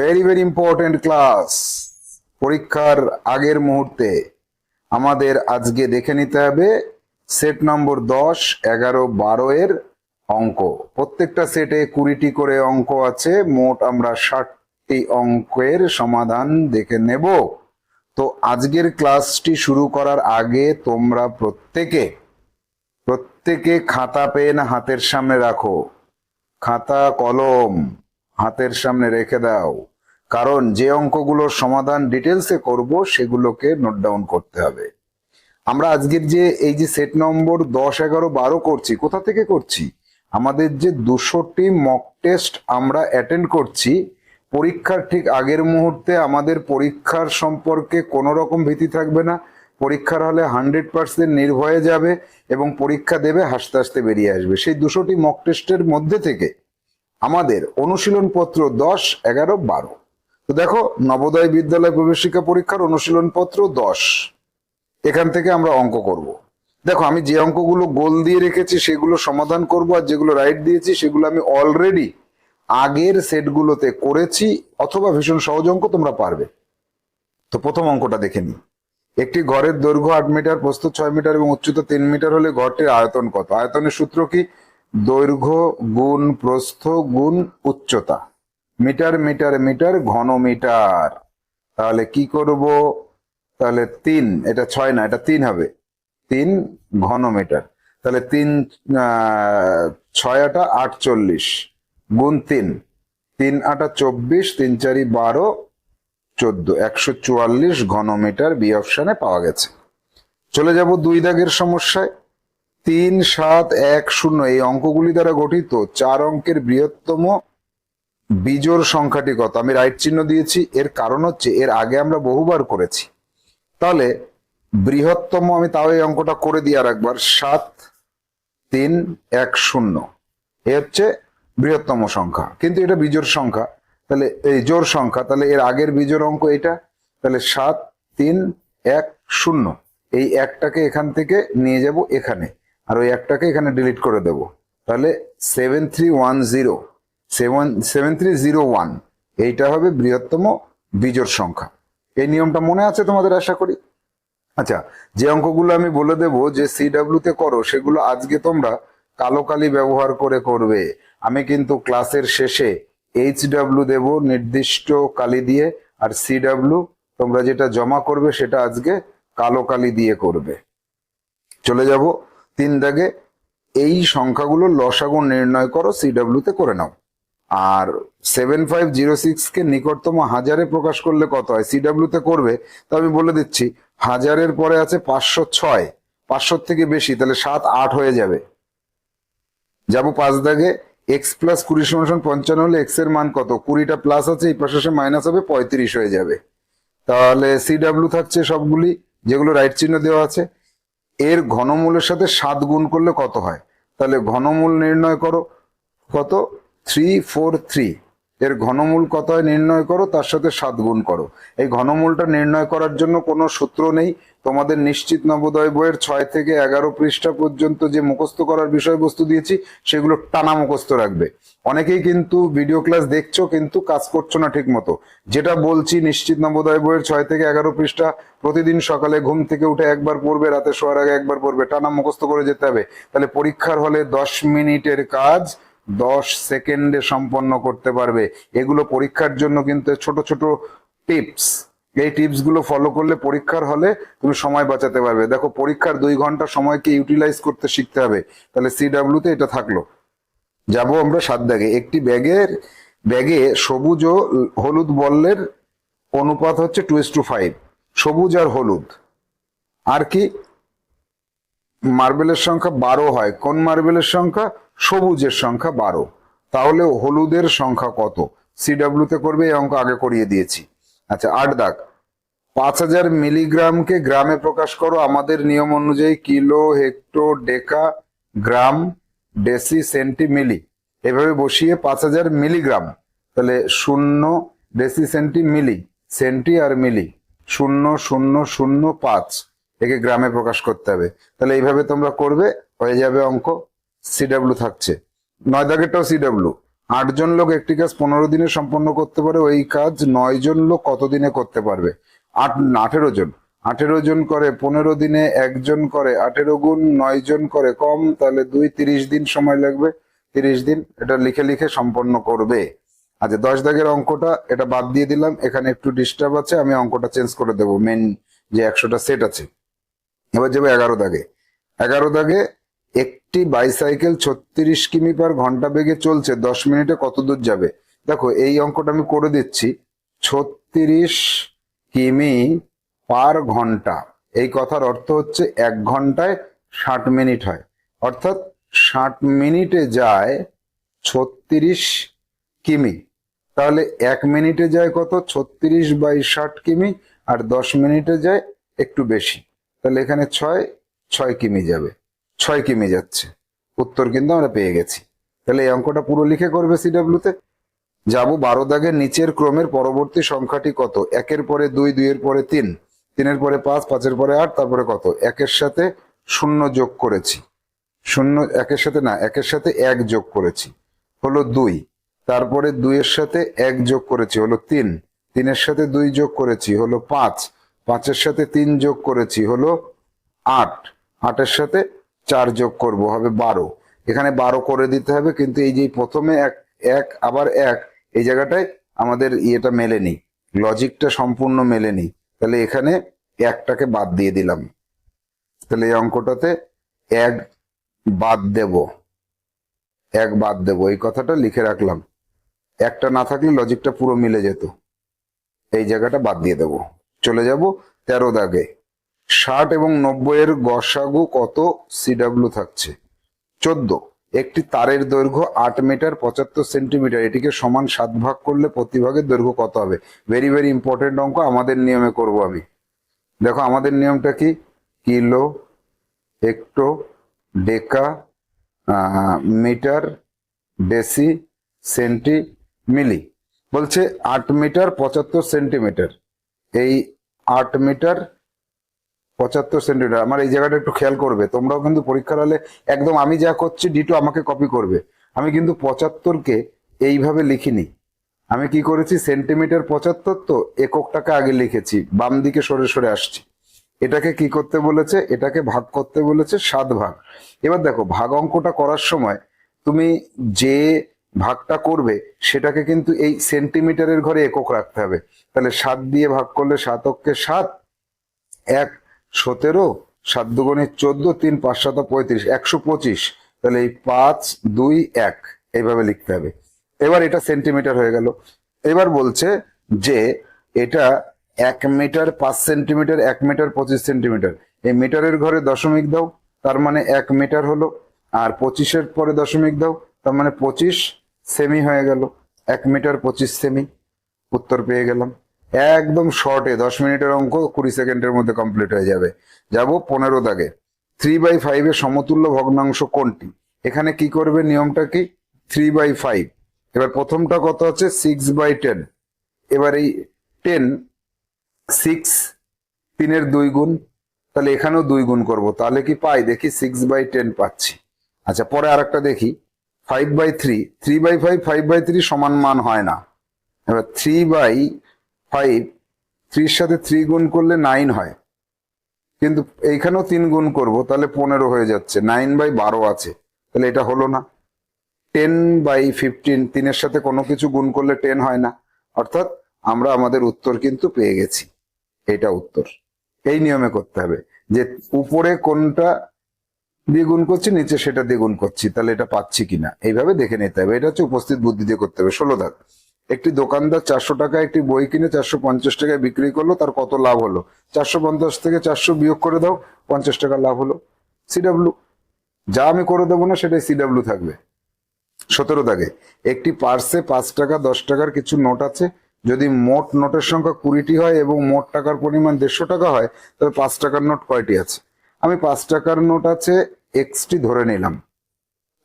Very very important class পরীক্ষার আগের মুহূর্তে আমাদের আজকে দেখে নিতে হবে সেট নম্বর দশ, এগারো, বারো এর অঙ্ক। প্রত্যেকটা সেটে কুড়িটি করে অঙ্ক আছে, মোট আমরা ষাটটি অঙ্কের সমাধান দেখে নেব। তো আজকের ক্লাসটি শুরু করার আগে তোমরা প্রত্যেকে প্রত্যেকে খাতা, পেন হাতের সামনে রাখো। খাতা, কলম হাতের সামনে রেখে দাও। কারণ যে অঙ্কগুলোর সমাধান ডিটেলসে করব, সেগুলোকে নোট ডাউন করতে হবে। আমরা আজকের যে এই যে সেট নম্বর দশ, এগারো, বারো করছি, কোথা থেকে করছি? আমাদের যে দুশোটি মক টেস্ট আমরা অ্যাটেন্ড করছি, পরীক্ষার ঠিক আগের মুহূর্তে আমাদের পরীক্ষার সম্পর্কে কোনো রকম ভীতি থাকবে না। পরীক্ষার হলে হান্ড্রেড পার্সেন্ট নির্ভয়ে যাবে এবং পরীক্ষা দেবে, হাসতে হাসতে বেরিয়ে আসবে। সেই দুশোটি মক টেস্টের মধ্যে থেকে আমাদের অনুশীলন পত্র দশ, এগারো, বারো। তো দেখো, নবোদয় বিদ্যালয় প্রবেশিকা পরীক্ষার অনুশীলন পত্র দশ। এখান থেকে আমরা অঙ্ক করব। দেখো, আমি যে অঙ্কগুলো গোল দিয়ে রেখেছি, সেগুলো সমাধান করব, আর যেগুলো রাইট দিয়েছি, সেগুলো আমি অলরেডি আগের সেটগুলোতে করেছি, অথবা ভীষণ সহজ অঙ্ক তোমরা পারবে। তো প্রথম অঙ্কটা দেখে নিই। একটি ঘরের দৈর্ঘ্য আট মিটার, প্রস্থ ছয় মিটার এবং উচ্চতা তিন মিটার হলে ঘরটির আয়তন কত? আয়তনের সূত্র কি? দৈর্ঘ্য, গুণ, প্রস্থ, গুণ, উচ্চতা। মিটার মিটার মিটার ঘন মিটার তাহলে কি করব? তাহলে তিন, এটা ছয় না, এটা তিন হবে। তিন ঘন মিটার তাহলে তিন ছয় আটা আটচল্লিশ, গুণ তিন। তিন আটা চব্বিশ, তিন চারি বারো, চোদ্দ, একশো চুয়াল্লিশ ঘনমিটার বি অপশনে পাওয়া গেছে। চলে যাব দুই দাগের সমস্যায়। তিন, সাত, এক, শূন্য, এই অঙ্কগুলি দ্বারা গঠিত চার অঙ্কের বৃহত্তম বিজোড় সংখ্যাটি কত আমি রাইট চিহ্ন দিয়েছি, এর কারণ হচ্ছে এর আগে আমরা বহুবার করেছি। তাহলে বৃহত্তম আমি তাও এই অঙ্কটা করে দিই আর একবার, সাত, তিন, এক, শূন্য। এ হচ্ছে বৃহত্তম সংখ্যা। কিন্তু এটা বিজোড় সংখ্যা। তাহলে এই জোর সংখ্যা, তাহলে এর আগের বিজোড় অঙ্ক এটা। তাহলে সাত, তিন, এক, শূন্য। এই একটাকে এখান থেকে নিয়ে যাব এখানে। আর ওই একটাকে এখানে ডিলিট করে দেব। তাহলে seven three one zero seven seven three zero one এইটা হবে বৃহত্তম বিজোড় সংখ্যা। এই নিয়মটা মনে আছে তোমাদের আশা করি? আচ্ছা যে অঙ্কগুলো আমি বলে দেব যে সিডাব্লিউ তে করো, সেগুলো আজকে তোমরা কালো কালি ব্যবহার করে করবে। আমি কিন্তু ক্লাসের শেষে এইচ ডাব্লিউ দেব নির্দিষ্ট কালি দিয়ে, আর সিডাব্লিউ তোমরা যেটা জমা করবে সেটা আজকে কালো কালি দিয়ে করবে। চলে যাব তিন দাগে। এই সংখ্যাগুলো লসাগু নির্ণয় করো সিডাব্লিউ তে করে নাও। আর সেভেন ফাইভ জিরো সিক্স কে নিকটতম হাজারে প্রকাশ করলে কত হয়? সিডাব্লিউ তে করবে, তো আমি বলে দিচ্ছি, হাজারের পরে আছে পাঁচশো ছয় পাঁচশোর থেকে বেশি, তাহলে সাত আট হয়ে যাবে। যাব পাঁচ দাগে এক্স প্লাস কুড়ি সমান পঞ্চান্ন হলে এক্সের মান কত? কুড়িটা প্লাস আছে, এই পাশে মাইনাস হবে, পঁয়ত্রিশ হয়ে যাবে। তাহলে সিডাব্লিউ থাকছে সবগুলি, যেগুলো রাইট চিহ্ন দেওয়া আছে। এর ঘনমূলের সাথে সাত গুণ করলে কত হয়? তাহলে ঘনমূল নির্ণয় করো, কত? থ্রি ফোর থ্রি এর ঘনমূল কত হয় নির্ণয় করো, তার সাথে সাত গুণ করো। এই ঘনমূলটা নির্ণয় করার জন্য কোনো সূত্র নেই। তোমাদের নিশ্চিত নবোদয় বইয়ের ছয় থেকে এগারো পৃষ্ঠা পর্যন্ত যে মুখস্থ করার বিষয়বস্তু দিয়েছি, সেগুলো টানা মুখস্থ রাখবে। অনেকেই কিন্তু ভিডিও ক্লাস দেখছ, কিন্তু কাজ করছ না ঠিক মতো যেটা বলছি, নিশ্চিত নবোদয় বইয়ের ছয় থেকে এগারো পৃষ্ঠা প্রতিদিন সকালে ঘুম থেকে উঠে একবার পড়বে, রাতে শোয়ার আগে একবার পড়বে। টানা মুখস্থ করে যেতে হবে। তাহলে পরীক্ষার হলে দশ মিনিটের কাজ দশ সেকেন্ডে সম্পন্ন করতে পারবে। এগুলো পরীক্ষার জন্য কিন্তু ছোট ছোট টিপস। এই টিপসগুলো ফলো করলে পরীক্ষার হলে তুমি সময় বাঁচাতে পারবে। দেখো, পরীক্ষার দুই ঘণ্টা সময়কে ইউটিলাইজ করতে শিখতে হবে। তাহলে সিডাব্লিউ তে এটা থাকল। যাব আমরা সাত দাগে একটি ব্যাগের, ব্যাগে সবুজ ও হলুদ বলের অনুপাত হচ্ছে টু টু ফাইভ সবুজ আর হলুদ। আর কি? মার্বেলের সংখ্যা বারো হয়। কোন মার্বেলের সংখ্যা? সবুজের সংখ্যা বারো। তাহলে হলুদের সংখ্যা কত? সিডাব্লিউ তে করবে, এই অঙ্ক আগে করিয়ে দিয়েছি। আচ্ছা আট দাগ। পাঁচ হাজার মিলিগ্রামকে গ্রামে প্রকাশ করো। আমাদের নিয়ম অনুযায়ী kilo hecto deca, gram, deci, centi, milli. এভাবে বসিয়ে পাঁচ হাজার মিলিগ্রাম। তাহলে শূন্য, ডেসি, সেন্টি, মিলি। সেন্টি আর মিলি। শূন্য শূন্য শূন্য, পাঁচ। একে গ্রামে প্রকাশ করতে হবে। তাহলে এইভাবে তোমরা করবে, হয়ে যাবে অঙ্ক। সিডাব্লিউ থাকছে। নয় দাগেরটাও সিডাব্লিউ আটজন লোক একটি কাজ পনেরো দিনে সম্পন্ন করতে পারে, ওই কাজ নয় জন লোক কত দিনে করতে পারবে? আট, আঠেরো জন। আঠেরো জন করে পনেরো দিনে, একজন করে আঠেরো গুণ নয় জন করে কম, তাহলে দুই, তিরিশ দিন সময় লাগবে। তিরিশ দিন এটা লিখে লিখে সম্পন্ন করবে। আচ্ছা দশ দাগের অঙ্কটা এটা বাদ দিয়ে দিলাম। এখানে একটু ডিস্টার্ব আছে, আমি অঙ্কটা চেঞ্জ করে দেবো। মেন যে একশোটা সেট আছে। এবার যাবে এগারো দাগে। এগারো দাগে একটি বাইসাইকেল ছত্রিশ কিমি পার ঘণ্টা বেগে চলছে, দশ মিনিটে কত দূর যাবে? দেখো, এই অঙ্কটা আমি করে দিচ্ছি। ছত্রিশ কিমি পার ঘণ্টা। এই কথার অর্থ হচ্ছে এক ঘন্টায় ষাট মিনিট হয়। অর্থাৎ ষাট মিনিটে যায় ছত্রিশ কিমি। তাহলে এক মিনিটে যায় কত? ছত্রিশ বাই ষাট কিমি, আর দশ মিনিটে যায় একটু বেশি। তাহলে এখানে ছয় ছয় কিমি যাবে। ছয় কিমি যাচ্ছে। উত্তর কিন্তু আমরা পেয়ে গেছি। তাহলে এই অঙ্কটা পুরো লিখে করবে সিডাব্লিউতে যাব বারো দাগের নিচের ক্রমের পরবর্তী সংখ্যাটি কত? একের পরে দুই, দুইয়ের পরে তিন, তিনের পরে পাঁচ, পাঁচের পরে আট, তারপরে কত? একের সাথে শূন্য যোগ করেছি। শূন্য, একের সাথে না, একের সাথে এক যোগ করেছি। হলো দুই। তারপরে দুইয়ের সাথে এক যোগ করেছি, হলো তিন। তিনের সাথে দুই যোগ করেছি, হলো পাঁচ। পাঁচের সাথে তিন যোগ করেছি, হলো আট। আটের সাথে চার যোগ করব, হবে বারো। এখানে বারো করে দিতে হবে, কিন্তু এই যে প্রথমে এক এক, আবার এক, এই জায়গাটায় আমাদের ইয়েটা মেলেনি। লজিকটা সম্পূর্ণ মেলেনি। তাহলে এখানে একটাকে বাদ দিয়ে দিলাম। তাহলে এই অঙ্কটাতে এক বাদ দেব। এক বাদ দেব। এই কথাটা লিখে রাখলাম। একটা না থাকলে লজিকটা পুরো মিলে যেত। এই জায়গাটা বাদ দিয়ে দেব। চলে যাব তেরো দাগে। ষাট এবং নব্বই এর গসাগু কত? সিডাব্লিউ থাকছে। চোদ্দ। একটি তারের দৈর্ঘ্য আট মিটার পঁচাত্তর সেন্টিমিটার। এটিকে সমান সাত ভাগ করলে প্রতি ভাগের দৈর্ঘ্য কত হবে? ভেরি ভেরি ইম্পর্টেন্ট অঙ্ক। আমাদের নিয়মে করব আমি। দেখো, আমাদের নিয়মটা কি? Kilo, hecto, deca metre, deci, centi, milli. বলছে আট মিটার পঁচাত্তর সেন্টিমিটার। এই আট মিটার পঁচাত্তর সেন্টিমিটার। আমার এই জায়গাটা একটু খেয়াল করবে। তোমরাও কিন্তু পরীক্ষার হলে একদম আমি যা করছি ডিটু আমাকে কপি করবে। আমি কিন্তু পঁচাত্তরকে এইভাবে লিখিনি। আমি কি করেছি, সেন্টিমিটার পঁচাত্তর তো এককটাকে আগে লিখেছি, বাম দিকে সরে সরে আসছি। এটাকে কি করতে বলেছে? এটাকে ভাগ করতে বলেছে সাত ভাগ। এবার দেখো, ভাগ অঙ্কটা করার সময় তুমি যে ভাগটা করবে, সেটাকে কিন্তু এই সেন্টিমিটারের ঘরে একক রাখতে হবে। তাহলে সাত দিয়ে ভাগ করলে সাতককে সাত, এক সতেরো, সাত দুগুণে চোদ্দ, তিন পাঁচ সাত পঁয়ত্রিশ, একশো পঁচিশ। তাহলে এই পাঁচ, দুই, এক, এইভাবে লিখতে হবে। এবার এটা সেন্টিমিটার হয়ে গেল। এবার বলছে যে এটা এক মিটার পাঁচ সেন্টিমিটার, এক মিটার পঁচিশ সেন্টিমিটার। এই মিটারের ঘরে দশমিক দাও, তার মানে এক মিটার হলো। আর পঁচিশের পরে দশমিক দাও, তার মানে পঁচিশ সেমি হয়ে গেল। এক মিটার পঁচিশ সেমি। উত্তর পেয়ে গেলাম। একদম শর্টে দশ মিনিটের অঙ্ক কুড়ি সেকেন্ডের মধ্যে কমপ্লিট হয়ে যাবে। যাব পনেরো দাগে। থ্রি বাই ফাইভের সমতুল্য ভগ্নাংশ কোনটি? এখানে কি করবে নিয়মটা কি? থ্রি বাই ফাইভ এবার প্রথমটা কত আছে সিক্স বাই টেন এবার এই টেন সিক্স তিনের দুই গুণ। তাহলে এখানেও দুই গুণ করব। তাহলে কি পাই? দেখি সিক্স বাই টেন পাচ্ছি। আচ্ছা পরে আরেকটা দেখি। Five by three three by five five by three সমান মান হয় না। এবার থ্রি বাই ফাইভ থ্রির সাথে থ্রি গুণ করলে নাইন হয়। কিন্তু এইখানেও তিন গুণ করব, তাহলে পনেরো হয়ে যাচ্ছে। নাইন বাই বারো আছে। তাহলে এটা হলো না। টেন বাই ফিফটিন তিনের সাথে কোনো কিছু গুণ করলে টেন হয় না। অর্থাৎ আমরা আমাদের উত্তর কিন্তু পেয়ে গেছি। এটা উত্তর। এই নিয়মে করতে হবে যে উপরে কোনটা দিয়ে গুণ করছি, নিচে সেটা দিয়ে গুণ করছি। তাহলে এটা পাচ্ছি কিনা। এইভাবে দেখে নিতে হবে। এটা হচ্ছে উপস্থিত বুদ্ধি দিয়ে করতে হবে। ষোলো ধাপ। একটি দোকানদার চারশো টাকায় একটি বই কিনে চারশো পঞ্চাশ টাকায় বিক্রি করল, তার কত লাভ হলো? চারশো পঞ্চাশ থেকে চারশো বিয়োগ করে দাও, পঞ্চাশ টাকা লাভ হলো। সিডাব্লু যা আমি করে দেবো না, সেটাই সিডাব্লু থাকবে। সতেরো দাগে, একটি পার্সে পাঁচ টাকা, দশ টাকার কিছু নোট আছে। যদি মোট নোটের সংখ্যা কুড়িটি হয় এবং মোট টাকার পরিমাণ দেড়শো টাকা হয়, তবে পাঁচ টাকার নোট কয়টি আছে? আমি পাঁচ টাকার নোট আছে, এক্সটি ধরে নিলাম।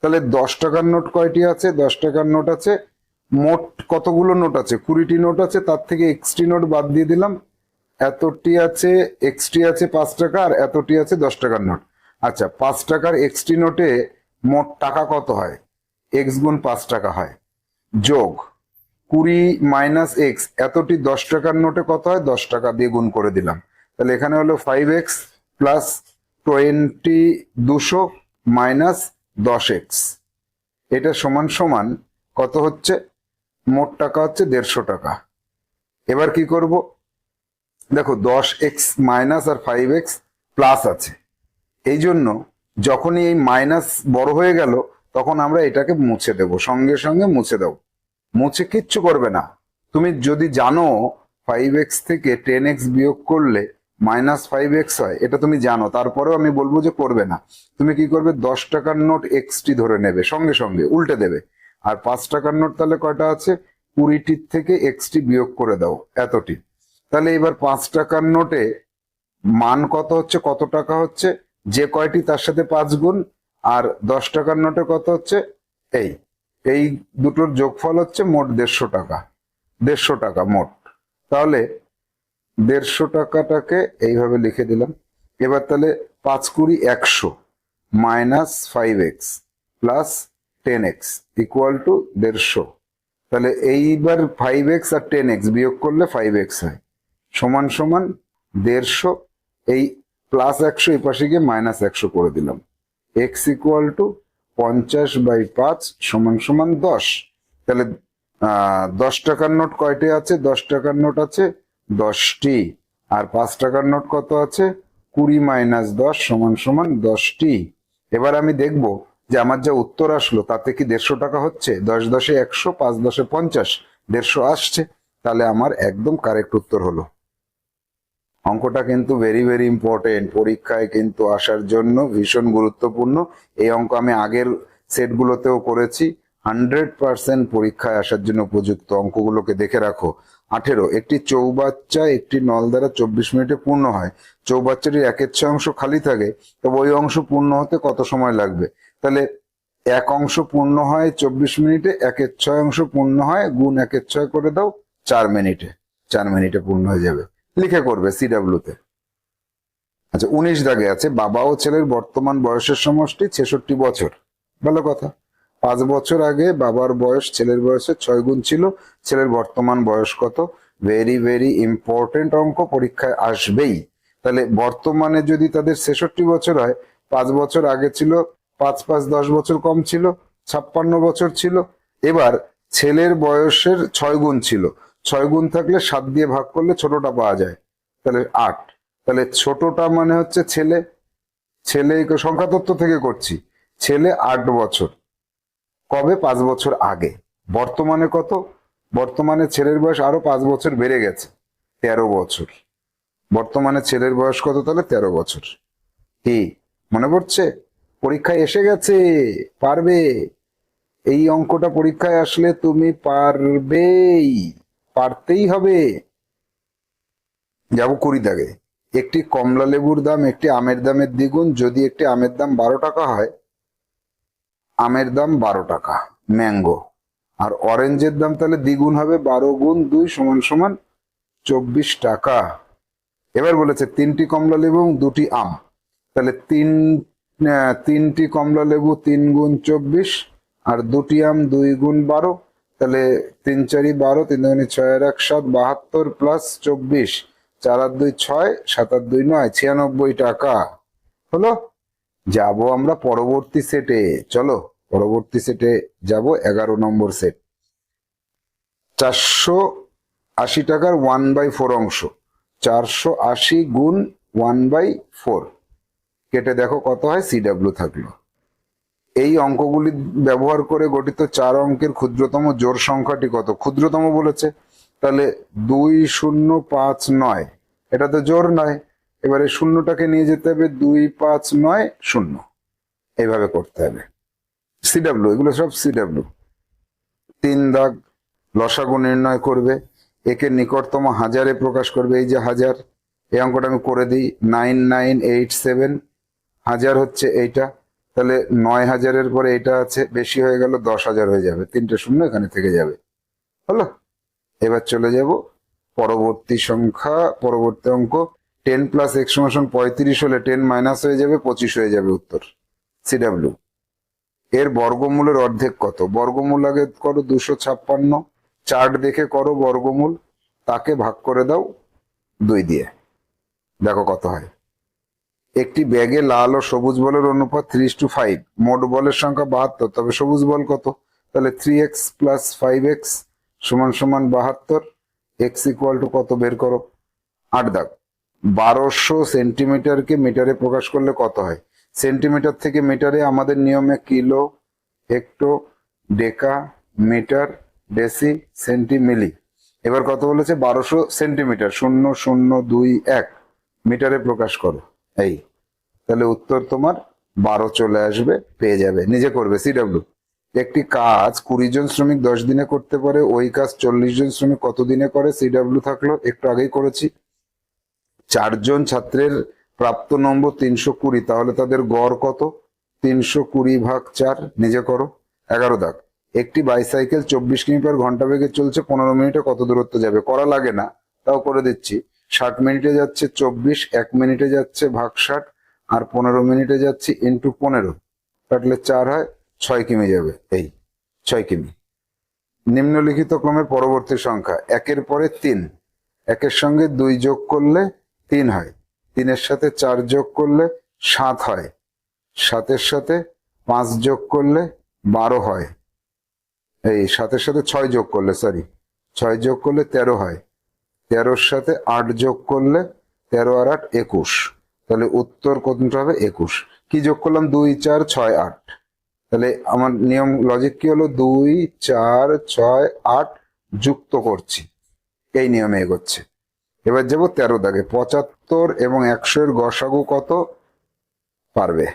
তাহলে দশ টাকার নোট কয়টি আছে? দশ টাকার নোট আছে মোট কতগুলো নোট আছে? কুড়িটি নোট আছে, তার থেকে এক্সটি নোট বাদ দিয়ে দিলাম। এতটি আছে এক্সটি আছে পাঁচ টাকা আর এতটি আছে দশ টাকার নোট। আচ্ছা পাঁচ টাকার এক্সটি নোটে মোট টাকা কত হয়? এক্স গুণ পাঁচ টাকা হয়। যোগ কুড়ি মাইনাস এক্স, এতটি দশ টাকার নোটে কত হয়? দশ টাকা দিয়ে গুণ করে দিলাম। তাহলে এখানে হলো ফাইভ এক্স প্লাস টোয়েন্টি দুশো মাইনাস দশ এক্স। এটা সমান সমান কত হচ্ছে? মোট টাকা হচ্ছে দেড়শো টাকা। এবার কি করব? দেখো, দশ এক্স মাইনাস আর ফাইভ এক্স প্লাস আছে। এই জন্য যখনই এই মাইনাস বড় হয়ে গেল, তখন আমরা এটাকে মুছে দেব, সঙ্গে সঙ্গে মুছে দেব। মুছে কিচ্ছু করবে না। তুমি যদি জানো ফাইভ এক্স থেকে টেন এক্স বিয়োগ করলে মাইনাস ফাইভ এক্স হয়, এটা তুমি জানো। তারপরেও আমি বলব যে করবে না। তুমি কি করবে? দশ টাকার নোট এক্সটি ধরে নেবে, সঙ্গে সঙ্গে, উল্টে দেবে। আর পাঁচ টাকার নোট তাহলে কয়টা আছে? কুড়িটির থেকে এক্সটি বিয়োগ করে দাও, এতটি। তাহলে এবার পাঁচ টাকার নোটে মান কত হচ্ছে? কত টাকা হচ্ছে? যে কয়টি তার সাথে পাঁচ গুণ, আর দশ টাকার নোটে কত হচ্ছে? এই। এই দুটোর যোগফল হচ্ছে মোট দেড়শো টাকা। দেড়শো টাকা মোট। তাহলে দেড়শো টাকাটাকে এইভাবে লিখে দিলাম। এবার তাহলে পাঁচ কুড়ি একশো minus five x plus ten x equal to দেড়শো। তাহলে এইবার ফাইভ এক্স আর টেন এক্স বিয়োগ করলে ফাইভ এক্স হয়। সমান সমান দেড়শো, এই প্লাস একশো এই পাশে গিয়ে মাইনাস একশো করে দিলাম। এক্স ইকুয়াল টু পঞ্চাশ বাই পাঁচ সমান সমান দশ। তাহলে দশ টাকার নোট কয়টি আছে? দশ টাকার নোট আছে দশটি। আর পাঁচ টাকার নোট কত আছে? কুড়ি মাইনাস দশ সমান সমান দশটি। এবার আমি দেখব যে আমার যা উত্তর আসলো, তাতে কি দেড়শো টাকা হচ্ছে? দশ দশে একশো, পাঁচ দশে পঞ্চাশ, দেড়শো আসছে। তাহলে আমার একদম কারেক্ট উত্তর হলো। অঙ্কটা কিন্তু ভেরি ভেরি ইম্পর্টেন্ট পরীক্ষায় কিন্তু আসার জন্য ভীষণ গুরুত্বপূর্ণ। এই অঙ্ক আমি আগের সেটগুলোতেও করেছি। হান্ড্রেড পার্সেন্ট পরীক্ষায় আসার জন্য উপযুক্ত অঙ্কগুলোকে দেখে রাখো। আঠেরো, একটি চৌবাচ্চা একটি নল দ্বারা চব্বিশ মিনিটে পূর্ণ হয়। চৌবাচ্চাটির একের ছয় অংশ খালি থাকে, তবে ওই অংশ পূর্ণ হতে কত সময় লাগবে? তাহলে এক অংশ পূর্ণ হয় চব্বিশ মিনিটে, একের ছয় অংশ পূর্ণ হয়, গুণ একের ছয় করে দাও, চার মিনিটে। চার মিনিটে পূর্ণ হয়ে যাবে। লিখে করবে সিডাব্লিউ তে। আচ্ছা উনিশ দাগে আছে, বাবা ও ছেলের বর্তমান বয়সের সমষ্টি ছেষট্টি বছর। ভালো কথা। পাঁচ বছর আগে বাবার বয়স, ছেলের বয়সের ছয় গুণ ছিল, ছেলের বর্তমান বয়স কত? ভেরি ভেরি ইম্পর্টেন্ট অঙ্ক পরীক্ষায় আসবেই। তাহলে বর্তমানে যদি তাদের ছেষট্টি বছর হয়, পাঁচ বছর আগে ছিল পাঁচ পাঁচ দশ বছর কম ছিল, ছাপ্পান্ন বছর ছিল। এবার ছেলের বয়সের ছয় গুণ ছিল। ছয় গুণ থাকলে সাত দিয়ে ভাগ করলে ছোটটা পাওয়া যায়। তাহলে আট। তাহলে ছোটটা মানে হচ্ছে ছেলে। ছেলে এই সংখ্যা তত্ত্ব থেকে করছি। ছেলে আট বছর। কবে? পাঁচ বছর আগে। বর্তমানে কত? বর্তমানে ছেলের বয়স আরও পাঁচ বছর বেড়ে গেছে। তেরো বছর। বর্তমানে ছেলের বয়স কত? তাহলে তেরো বছর। কি? মনে পড়ছে? পরীক্ষায় এসে গেছে, পারবে। এই অঙ্কটা পরীক্ষায় আসলে তুমি পারবেই, পারতেই হবে। যাব কুড়ি দাগে। একটি কমলা লেবুর দাম, একটি আমের দামের দ্বিগুণ, যদি একটি আমের দাম বারো টাকা হয়, আমের দাম বারো টাকা, ম্যাঙ্গো। আর অরেঞ্জের দাম তাহলে দ্বিগুণ হবে, বারো গুণ দুই সমান সমান চব্বিশ টাকা। এবার বলেছে তিনটি কমলা লেবু এবং দুটি আম। তাহলে তিন তিনটি কমলা লেবু তিন গুণ চব্বিশ, আর দুটি আম দুই গুণ বারো। তাহলে তিন চারি বারো, তিন দুগুণে ছয় আর এক সাত, বাহাত্তর প্লাস চব্বিশ, চার আর দুই ছয়, সাত আর দুই নয়, ছিয়ানব্বই টাকা। হলো? যাব আমরা পরবর্তী সেটে চলো, পরবর্তী সেটে যাব, এগারো নম্বর সেট চারশো আশি টাকার ওয়ান বাই ফোর অংশ। চারশো আশি গুণ ওয়ান বাই ফোর কেটে দেখো কত হয়? সিডাব্লিউ থাকল। এই অঙ্কগুলি ব্যবহার করে গঠিত চার অঙ্কের ক্ষুদ্রতম জোর সংখ্যাটি কত? ক্ষুদ্রতম বলেছে। তাহলে দুই শূন্য পাঁচ নয়, এটা তো জোর নয়। এবারে শূন্যটাকে নিয়ে যেতে হবে দুই পাঁচ নয় শূন্য। এইভাবে করতে হবে। সিডাব্লিউ এগুলো সব সিডাব্লিউ তিন দাগ লসাগু নির্ণয় করবে, একে নিকটতম হাজারে প্রকাশ করবে। এই যে হাজার, এই অঙ্কটা আমি করে দিই নাইন নাইন এইট সেভেন হাজার হচ্ছে এইটা, তাহলে নয় হাজারের পরে এটা আছে, বেশি হয়ে গেল দশ হাজার হয়ে যাবে। তিনটে শূন্য এখানে থেকে যাবে। হলো? এবার চলে যাব। পরবর্তী সংখ্যা, পরবর্তী অঙ্ক। টেন প্লাস এক্স পঁয়ত্রিশ হলে টেন মাইনাস হয়ে যাবে, পঁচিশ হয়ে যাবে উত্তর। সিডাব্লিউ। এর বর্গমূলের অর্ধেক কত? বর্গমূল আগে করো দুশো ছাপ্পান্ন। চার্ট দেখে করো বর্গমূল। তাকে ভাগ করে দাও দুই দিয়ে। দেখো কত হয়। একটি ব্যাগে লাল ও সবুজ বলের অনুপাত থ্রি টু ফাইভ মোট বলের সংখ্যা বাহাত্তর, তবে সবুজ বল কত? তাহলে three x plus five x সমান সমান বাহাত্তর। এক্স ইকুয়াল টু কত বের করো? আট দাগ। বারোশো সেন্টিমিটারকে মিটারে প্রকাশ করলে কত হয়? সেন্টিমিটার থেকে মিটারে আমাদের নিয়মে kilo, hecto, deca metre deci centi milli এবার কত বলেছে? বারোশো সেন্টিমিটার শূন্য শূন্য, দুই, এক। মিটারে প্রকাশ করো। এই, তাহলে উত্তর তোমার বারো চলে আসবে, পেয়ে যাবে, নিজে করবে সিডাব্লিউ একটি কাজ কুড়ি জন শ্রমিক দশ দিনে করতে পারে, ওই কাজ চল্লিশ জন শ্রমিক কত দিনে করে সিডাব্লিউ থাকল, একটু আগেই করেছি। চারজন ছাত্রের প্রাপ্ত নম্বর তিনশো কুড়ি, তাহলে তাদের গড় কত? তিনশো কুড়ি ভাগ চার, নিজে করো, এগারো দাগ। একটি বাইসাইকেল চব্বিশ কিমি পার ঘণ্টা বেগে চলছে, পনেরো মিনিটে কত দূরত্ব যাবে? করা লাগে না, তাও করে দিচ্ছি। ষাট মিনিটে যাচ্ছে চব্বিশ, এক মিনিটে যাচ্ছে ভাগ ষাট, আর পনেরো মিনিটে যাচ্ছে ইন্টু পনেরো। কাটলে চার হয়, ছয় কিমি যাবে, এই ছয় কিমি। নিম্নলিখিত ক্রমের পরবর্তী সংখ্যা, একের পরে তিন। একের সঙ্গে দুই যোগ করলে তিন হয়। তিনের সাথে চার যোগ করলে সাত হয়। সাতের সাথে পাঁচ যোগ করলে বারো হয়। এই সাতের সাথে ছয় যোগ করলে সরি ছয় যোগ করলে তেরো হয়। তেরোর সাথে আট যোগ করলে তেরো আর আট একুশ। তাহলে উত্তর কোনটা হবে? একুশ। কি যোগ করলাম? দুই, চার, ছয়, আট। তাহলে আমার নিয়ম লজিক কি হলো? দুই, চার, ছয়, আট যুক্ত করছি। এই নিয়মে এগোচ্ছে। এবার যাব তেরো দাগে। পঁচাত্তর এবং একশো এর গসাগু কত পারবে?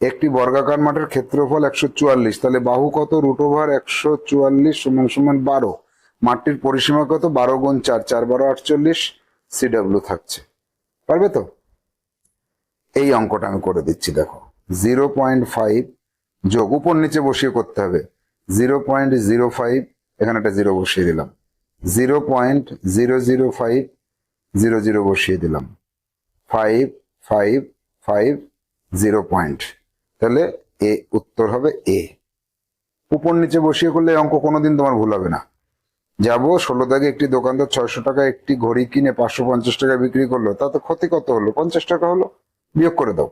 একটি বর্গাকার মাঠের ক্ষেত্রফল একশো চুয়াল্লিশ। তাহলে বাহু কত? রুট ওভার একশো চুয়াল্লিশ সমান সমান বারো। মাঠটির পরিসীমা কত? বারো গুণ চার চার বারো আটচল্লিশ সিডাব্লিউ থাকছে। পারবে তো? এই অঙ্কটা আমি করে দিচ্ছি, দেখো। জিরো পয়েন্ট ফাইভ যোগ, উপর নিচে বসিয়ে করতে হবে। জিরো পয়েন্ট জিরো ফাইভ, এখানে একটা জিরো বসিয়ে দিলাম। Zero point zero zero five, zero zero বসিয়ে দিলাম। Five five five, zero point. তাহলে এ উত্তর হবে এ। উপর নিচে বসিয়ে করলে অঙ্ক কোনোদিন তোমার ভুল হবে না। যাব, ষোলো দাগে একটি দোকানদার ছয়শো টাকা একটি ঘড়ি কিনে পাঁচশো পঞ্চাশ টাকা বিক্রি করল। তাতে ক্ষতি কত হলো? পঞ্চাশ টাকা হলো? বিয়োগ করে দাও।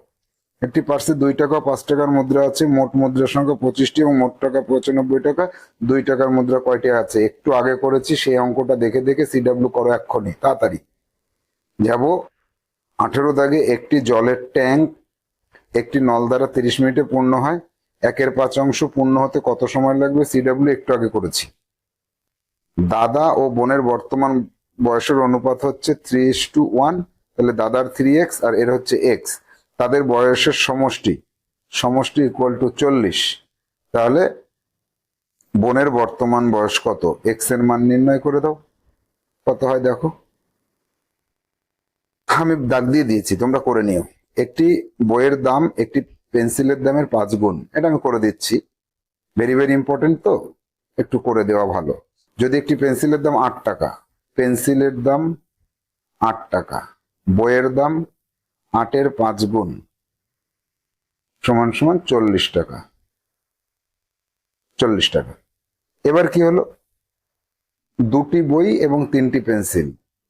একটি পার্সে দুই টাকা, পাঁচ টাকার মুদ্রা আছে। মোট মুদ্রার সংখ্যা পঁচিশটি এবং মোট টাকা পঁচানব্বই টাকা। দুই টাকার মুদ্রা কয়টি আছে? একটু আগে করেছি, সেই অঙ্কটা দেখে দেখে সিডাব্লিউ করো এক্ষুনি, তাড়াতাড়ি। যাব, আঠেরো দাগে একটি জলের ট্যাঙ্ক, একটি নল দ্বারা তিরিশ মিনিটে পূর্ণ হয়। একের পাঁচ অংশ পূর্ণ হতে কত সময় লাগবে? সিডাব্লিউ একটু আগে করেছি। দাদা ও বোনের বর্তমান বয়সের অনুপাত হচ্ছে থ্রি ইস টু ওয়ান, তাহলে দাদার থ্রি এক্স আর এর হচ্ছে এক্স। তাদের বয়সের সমষ্টি সমষ্টি ইকুয়াল টু চল্লিশ। তাহলে বোনের বর্তমান বয়স কত? এক্সের মান নির্ণয় করে দাও। কত হয় দেখো? আমি দাগ দিয়ে দিয়েছি, তোমরা করে নিও। একটি বইয়ের দাম একটি পেন্সিলের দামের পাঁচ গুণ। এটা আমি করে দিচ্ছি। ভেরি ভেরি ইম্পর্টেন্ট তো। একটু করে দেওয়া ভালো। যদি একটি পেন্সিলের দাম আট টাকা, পেন্সিলের দাম আট টাকা, বইয়ের দাম আটের পাঁচ গুণ, সমান সমান চল্লিশ টাকা চল্লিশ টাকা। এবার কি হলো? দুটি বই এবং তিনটি পেন্সিল।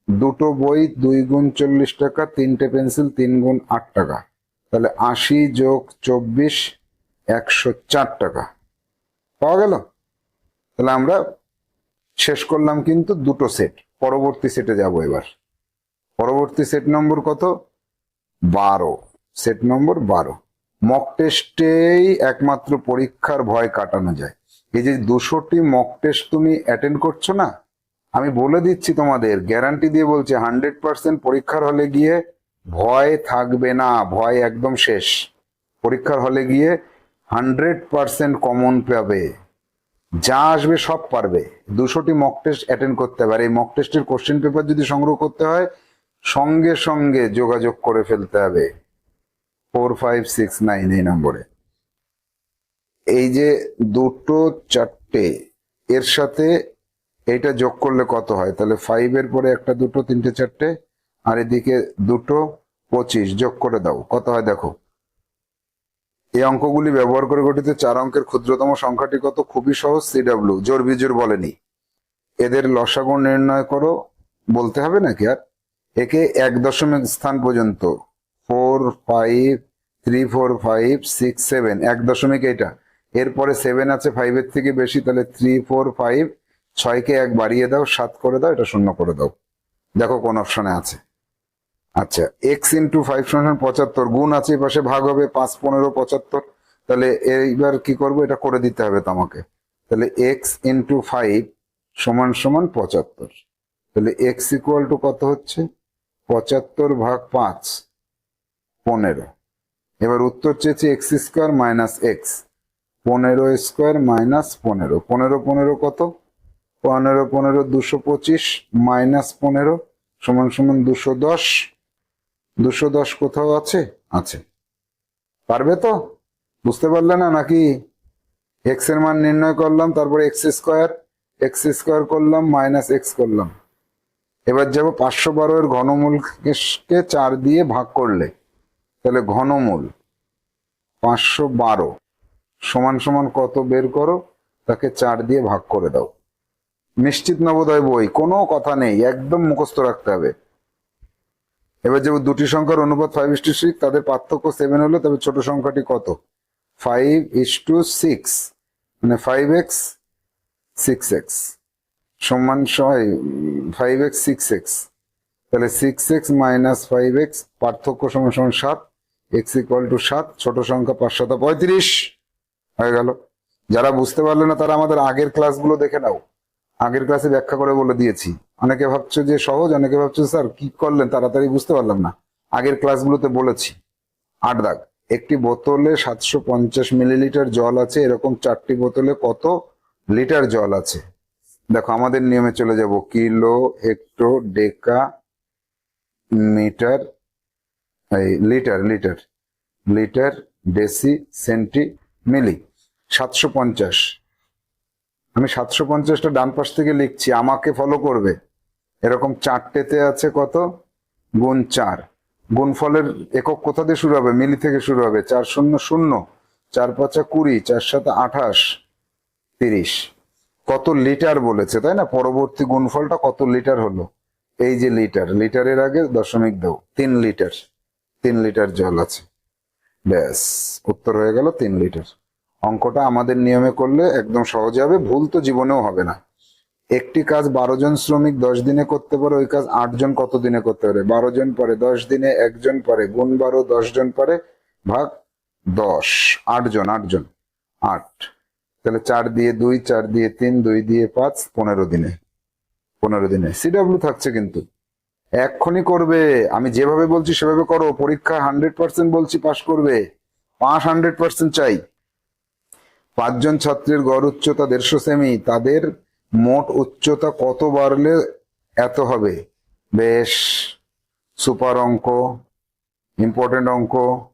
দুটো বই দুই গুণ চল্লিশ টাকা, তিনটে পেন্সিল তিন গুণ আট টাকা। তাহলে আশি যোগ চব্বিশ, একশো চার টাকা। পাওয়া গেল? তাহলে আমরা শেষ করলাম কিন্তু দুটো সেট পরবর্তী সেটে যাব এবার। পরবর্তী সেট নম্বর কত? বারো। সেট নম্বর বারো। মক টেস্টেই একমাত্র পরীক্ষার ভয় কাটানো যায়। এই যে দুশোটি মক টেস্ট তুমি অ্যাটেন্ড করছ না, আমি বলে দিচ্ছি তোমাদের গ্যারান্টি দিয়ে বলছি হান্ড্রেড পার্সেন্ট পরীক্ষার হলে গিয়ে ভয় থাকবে না, ভয় একদম শেষ। পরীক্ষার হলে গিয়ে হান্ড্রেড পার্সেন্ট কমন পাবে। যা আসবে সব পারবে। দুশোটি মক টেস্ট অ্যাটেন্ড করতে আর এই মক টেস্টের কোশ্চেন পেপার যদি সংগ্রহ করতে হয়, সঙ্গে সঙ্গে যোগাযোগ করে ফেলতে হবে। ফোর ফাইভ সিক্স নাইন এই নম্বরে। এই যে দুটো, চারটে, এর সাথে এটা যোগ করলে কত হয়? তাহলে ফাইভ এর পরে একটা দুটো, তিনটে, চারটে, আর এদিকে দুটো, পঁচিশ যোগ করে দাও। কত হয় দেখো? এই অঙ্কগুলি ব্যবহার করে গঠিত চার অঙ্কের ক্ষুদ্রতম সংখ্যাটি কত? খুবই সহজ সিডাব্লিউ জোর বিজোর বলেনি। এদের লসাগু নির্ণয় করো, বলতে হবে নাকি আর? একে এক দশমিক স্থান পর্যন্ত four five three four five six seven এক দশমিক এটা এরপরে সেভেন আছে ফাইভের থেকে বেশি, তাহলে থ্রি ফোর ফাইভ ছয়কে এক বাড়িয়ে দাও, সাত করে দাও, এটা শূন্য করে দাও। দেখো কোন অপশনে আছে। আচ্ছা এক্স ইন্টু ফাইভ সমান পঁচাত্তর, গুণ আছে পাশে ভাগ হবে পাঁচ পনেরো পঁচাত্তর, তাহলে এইবার কি করব? এটা করে দিতে হবে তোমাকে। তাহলে এক্স ইন্টু ফাইভ সমান সমান পঁচাত্তর। তাহলে এক্স ইকুয়াল টু কত হচ্ছে? পঁচাত্তর ভাগ পাঁচ, পনেরো। এবার উত্তর চেয়েছি এক্স স্কোয়ার মাইনাস এক্স পনেরো স্কোয়ার মাইনাস পনেরো। পনেরো পনেরো কত? পনেরো পনেরো দুশো পঁচিশ মাইনাস পনেরো, সমান সমান দুশো দশ দুশো দশ কোথাও আছে? আছে। পারবে তো? বুঝতে পারলে না, নাকি এক্সের মান নির্ণয় করলাম, তারপরে এক্স স্কোয়ার এক্স স্কোয়ার করলাম মাইনাস এক্স করলাম। এবার যাব পাঁচশো বারো এর ঘনমূলকে চার দিয়ে ভাগ করলে। তাহলে ঘনমূল পাঁচশো বারো সমান সমান কত বের করো? তাকে চার দিয়ে ভাগ করে দাও। নিশ্চিত নবোদয় বই, কোনো কথা নেই, একদম মুখস্থ রাখতে হবে। এবার যে দুটি সংখ্যার অনুপাত ফাইভ ইস টু সিক্স তাদের পার্থক্য সেভেন হলো, তবে ছোট সংখ্যাটি কত? ফাইভ ইস টু সিক্স মানে ফাইভ এক্স সিক্স এক্স সমান ফাইভ এক্স সিক্স এক্স তাহলে six x minus five x পার্থক্য সমান সমান সাত এক্স ইকুয়াল টু সাত, ছোট সংখ্যা পাঁচশত পঁয়ত্রিশ, হয়ে গেল। যারা বুঝতে পারল না, তারা আমাদের আগের ক্লাসগুলো দেখে নাও। আগের ক্লাসে ব্যাখ্যা করে বলে দিয়েছি। অনেকে ভাবছ যে সহজ, অনেকে ভাবছ স্যার, কি করলেন? তাড়াতাড়ি বুঝতে পারলাম না। আগের ক্লাসগুলোতে বলেছি, আট দাগ। একটি বোতলে সাতশো পঞ্চাশ মিলিলিটার জল আছে, এরকম চারটি বোতলে কত লিটার জল আছে? দেখো, আমাদের নিয়মে চলে যাব। কিলো, হেক্টো, ডেকা, মিটার, এই litre litre litre, deci, centi, milli. সাতশো পঞ্চাশ। আমি সাতশো পঞ্চাশটা ডান পাশ থেকে লিখছি, আমাকে ফলো করবে। এরকম চারটেতে আছে কত? গুণ চার। গুণফলের একক কোথা দিয়ে শুরু হবে? মিলি থেকে শুরু হবে। চার শূন্য শূন্য, চার পাঁচা কুড়ি, চার সাথে আঠাশ, তিরিশ। কত লিটার বলেছে, তাই না? পরবর্তী গুণফলটা কত লিটার হলো? এই যে লিটার, লিটারের আগে দশমিক দাও, তিন লিটার তিন লিটার জল আছে। ব্যাস, উত্তর হয়ে গেল তিন লিটার। অঙ্কটা আমাদের নিয়মে করলে একদম সহজে হবে, ভুল তো জীবনেও হবে না। একটি কাজ বারো জন শ্রমিক দশ দিনে করতে পারে, ওই কাজ আট জন কত দিনে করতে পারে? বারো জন পারে দশ দিনে একজন পারে গুণ বারো, দশ জন পারে ভাগ দশ। আট জন আট জন। আট। তাহলে চার দিয়ে দুই, চার দিয়ে তিন, দুই দিয়ে পাঁচ, পনেরো দিনে। পনেরো দিনে। সিডাব্লিউ থাকছে কিন্তু। এক্ষুনি করবে। আমি যেভাবে বলছি সেভাবে করো। পরীক্ষা হান্ড্রেড পার্সেন্ট বলছি পাশ করবে। পাঁচ হান্ড্রেড পার্সেন্ট চাই। পাঁচজন ছাত্রের গড় উচ্চতা দেড়শো সেমি। তাদের মোট উচ্চতা কত বাড়লে এত হবে? বেশ, সুপার অঙ্ক ইম্পর্টেন্ট অঙ্ক।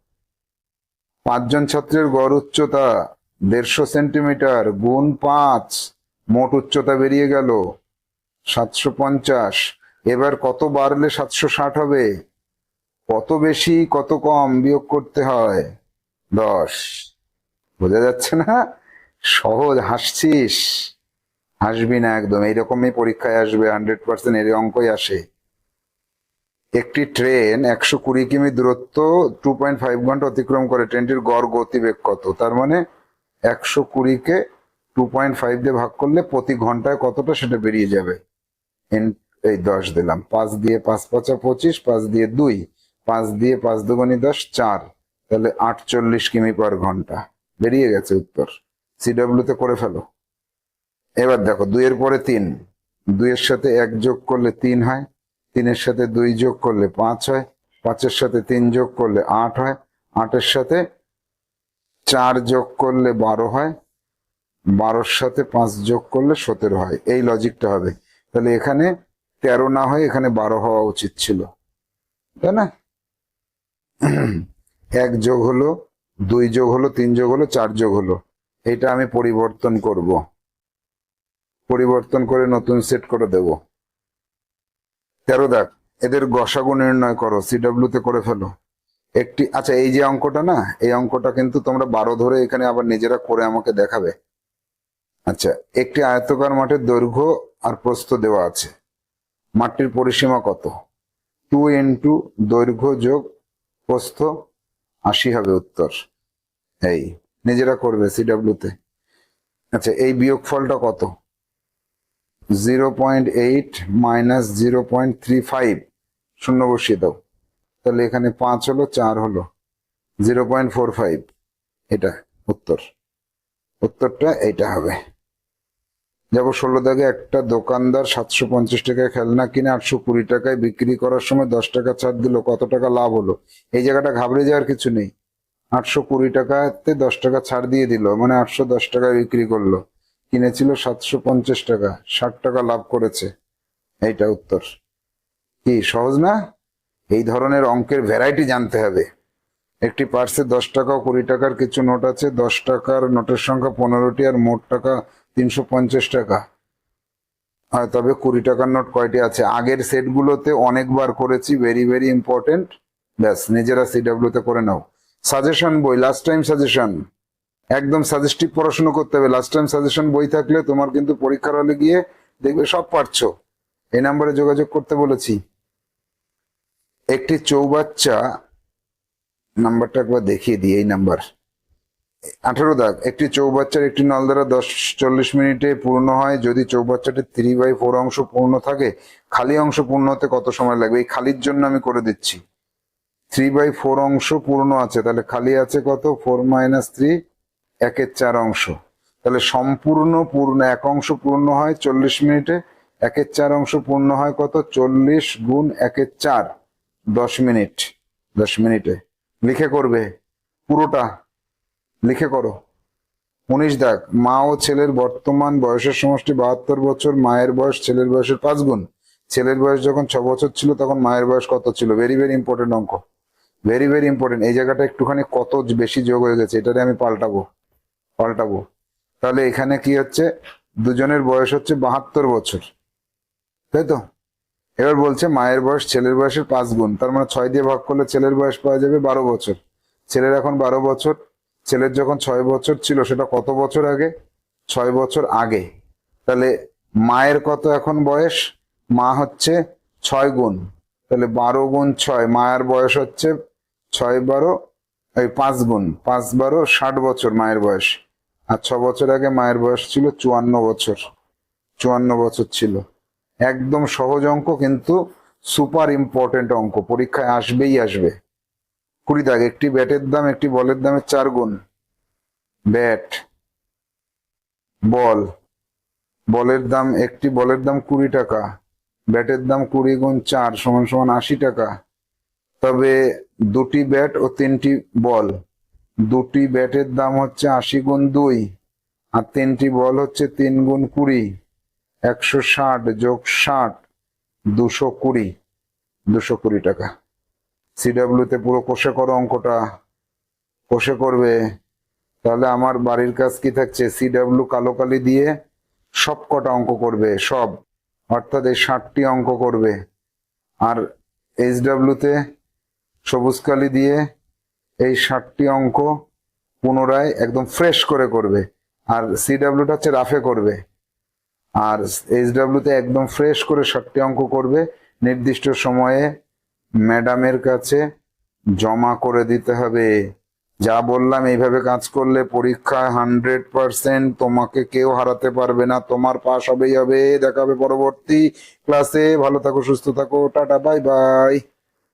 পাঁচজন ছাত্রের গড় উচ্চতা দেড়শো সেন্টিমিটার গুণ পাঁচ, মোট উচ্চতা বেরিয়ে গেল সাতশো পঞ্চাশ। এবার কত বাড়লে সাতশো ষাট হবে? কত বেশি, কত কম বিয়োগ করতে হয়? দশ। বোঝা যাচ্ছে না? সহজ, হাসছিস। হাসবি না একদম। এইরকমই পরীক্ষায় আসবে হান্ড্রেড পার্সেন্ট এর অঙ্কই আসে। একটি ট্রেন একশো কুড়ি কিমি দূরত্ব টু পয়েন্ট ফাইভ ঘণ্টা অতিক্রম করে। ট্রেনটির গড় গতিবেগ কত? তার মানে একশো কুড়িকে টু পয়েন্ট ফাইভ দিয়ে ভাগ করলে প্রতি ঘন্টায় কতটা সেটা বেরিয়ে যাবে? এই দশ দিলাম। পাঁচ দিয়ে পাঁচ পাঁচা পঁচিশ, পাঁচ দিয়ে দুই, পাঁচ দিয়ে পাঁচ দুগুণি দশ, চার। তাহলে আটচল্লিশ কিমি পার ঘণ্টা। বেরিয়ে গেছে উত্তর। সিডব্লিউ তে করে ফেলো। এবার দেখো, দুইয়ের পরে তিন। দুইয়ের সাথে এক যোগ করলে তিন হয়, তিনের সাথে দুই যোগ করলে পাঁচ হয়, পাঁচের সাথে তিন যোগ করলে আট হয়, আটের সাথে চার যোগ করলে বারো হয়, বারোর সাথে পাঁচ যোগ করলে সতেরো হয়। এই লজিকটা হবে। তাহলে এখানে তেরো না হয়, এখানে বারো হওয়া উচিত ছিল। তাই না? এক যোগ হলো দুই যোগ হলো, তিন যোগ হলো, চার যোগ হলো। এটা আমি পরিবর্তন করব। পরিবর্তন করে নতুন সেট করে দেব। তেরো দেখ এদের গসাগু নির্ণয় করো সিডব্লিউ তে করে ফেলো। একটি আচ্ছা এই যে অঙ্কটা না, এই অঙ্কটা কিন্তু তোমরা বারো ধরে এখানে আবার নিজেরা করে আমাকে দেখাবে। আচ্ছা একটি আয়তকার মাঠের দৈর্ঘ্য আর প্রস্থ দেওয়া আছে। মাঠটির পরিসীমা কত? টু ইন্টু দৈর্ঘ্য যোগ প্রস্থ, আশি হবে উত্তর। এই, নিজেরা করবে সিডাব্লিউ তে। আচ্ছা এই বিয়োগফলটা কত? Zero point eight minus zero point three five. শূন্য বসিয়ে দাও। তাহলে এখানে পাঁচ হলো, চার হলো। Zero point four five. এটা উত্তর। উত্তরটা এইটা হবে। যাব ষোলো দাগে একটা দোকানদার সাতশো পঞ্চাশ টাকায় খেলনা কিনে আটশো কুড়ি টাকায় বিক্রি করার সময় দশ টাকা ছাড় দিল, কত টাকা লাভ হলো? এই জায়গাটা ঘাবড়ে যাওয়ার কিছু নেই। আটশো কুড়ি টাকাতে দশ টাকা ছাড় দিয়ে দিল মানে আটশো দশ টাকায় বিক্রি করল। কিনেছিল সাতশো পঞ্চাশ টাকা, ষাট টাকা লাভ করেছে। এইটা উত্তর। কি, সহজ না? এই ধরনের অঙ্কের ভ্যারাইটি জানতে হবে। একটি পার্সে দশ টাকা ও কুড়ি টাকার কিছু নোট আছে, দশ টাকার নোটের সংখ্যা পনেরোটি আর মোট টাকা তিনশো পঞ্চাশ টাকা। আর তবে কুড়ি টাকার নোট কয়টি আছে? আগের সেটগুলোতে অনেকবার করেছি ভেরি ভেরি ইম্পর্টেন্ট ব্যাস, নিজেরা সিডাব্লিউ তে করে নাও। সাজেশন বই লাস্ট টাইম সাজেশন একদম সাজেস্টিভ পড়াশুনো করতে হবে। লাস্ট টাইম সাজেশন বই থাকলে তোমার কিন্তু পরীক্ষার হলে গিয়ে দেখবে সব পারছ। এই নাম্বারে যোগাযোগ করতে বলেছি। একটি চৌবাচ্চা নাম্বারটা একবার দেখিয়ে দিই এই নাম্বার আঠারো দাগ। একটি চৌবাচ্চার একটি নল দ্বারা দশ চল্লিশ মিনিটে পূর্ণ হয়। যদি চৌবাচ্চাটি থ্রি বাই ফোর অংশ পূর্ণ থাকে, খালি অংশ পূর্ণ হতে কত সময় লাগবে? এই খালির জন্য আমি করে দিচ্ছি। থ্রি বাই ফোর অংশ পূর্ণ আছে। তাহলে খালি আছে কত? ফোর মাইনাস থ্রি একের চার অংশ। তাহলে সম্পূর্ণ পূর্ণ এক অংশ পূর্ণ হয় চল্লিশ মিনিটে, একের চার অংশ পূর্ণ হয় কত? চল্লিশ গুণ একের চার, দশ মিনিট। দশ মিনিটে। লিখে করবে। পুরোটা। লিখে করো। উনিশ দাগ। মা ও ছেলের বর্তমান বয়সের সমষ্টি বাহাত্তর বছর, মায়ের বয়স ছেলের বয়সের পাঁচ গুণ। ছেলের বয়স যখন ছ বছর ছিল, তখন মায়ের বয়স কত ছিল? ভেরি ভেরি ইম্পর্টেন্ট অঙ্ক। ভেরি ভেরি ইম্পর্টেন্ট এই জায়গাটা একটুখানি কত বেশি যোগ হয়ে গেছে এটারে আমি পাল্টাবো। পাল্টাবো। তাহলে এখানে কি হচ্ছে? দুজনের বয়স হচ্ছে বাহাত্তর বছর। তাই তো? এবার বলছে মায়ের বয়স ছেলের বয়সের পাঁচ গুণ। তার মানে ছয় দিয়ে ভাগ করলে ছেলের বয়স পাওয়া যাবে বারো বছর। ছেলের এখন বারো বছর। ছেলের যখন ছয় বছর ছিল, সেটা কত বছর আগে? ছয় বছর আগে। তাহলে মায়ের কত এখন বয়স? মা হচ্ছে ছয় গুণ। তাহলে বারো গুণ ছয়, মায়ের বয়স হচ্ছে ছয় বারো, এই পাঁচ গুণ। পাঁচ বারো, ষাট বছর মায়ের বয়স। আর ছ বছর আগে মায়ের বয়স ছিল চুয়ান্ন বছর। চুয়ান্ন বছর ছিল। একদম সহজ অঙ্ক, কিন্তু সুপার ইম্পর্টেন্ট অঙ্ক। পরীক্ষায় আসবেই আসবে। কুড়ি দাগ, একটি ব্যাটের দাম, একটি বলের দামের চার গুণ। Bat, ball. বলের দাম, একটি বলের দাম কুড়ি টাকা। ব্যাটের দাম কুড়ি গুণ চার সমান সমান আশি টাকা। তবে দুটি ব্যাট ও তিনটি বল। দুটি ব্যাটের দাম হচ্ছে আশি গুণ দুই আর তিনটি বল হচ্ছে তিন গুণ কুড়ি। একশো ষাট যোগ ষাট, দুশো কুড়ি। দুশো কুড়ি টাকা। সিডাব্লিউ তে পুরো কষে করো অঙ্কটা। কষে করবে। তাহলে আমার বাড়ির কাজ কি থাকছে? সিডাব্লিউ কালো কালি দিয়ে সব কটা অঙ্ক করবে, সব। অর্থাৎ এই ষাটটি অঙ্ক করবে। আর এইচ তে সবুজ কালি দিয়ে এই ষাটটি অঙ্ক পুনরায় একদম ফ্রেশ করে করবে। আর সিডাব্লিউটা হচ্ছে রাফে করবে। আর এইচ তে একদম ফ্রেশ করে ষাটটি অঙ্ক করবে। নির্দিষ্ট সময়ে ম্যাডামের কাছে জমা করে দিতে হবে। যা বললাম, এইভাবে কাজ করলে পরীক্ষায় হান্ড্রেড পার্সেন্ট তোমাকে কেউ হারাতে পারবে না। তোমার পাস হবেই হবে। দেখাবে পরবর্তী ক্লাসে ভালো থাকো, সুস্থ থাকো। Tata bye bye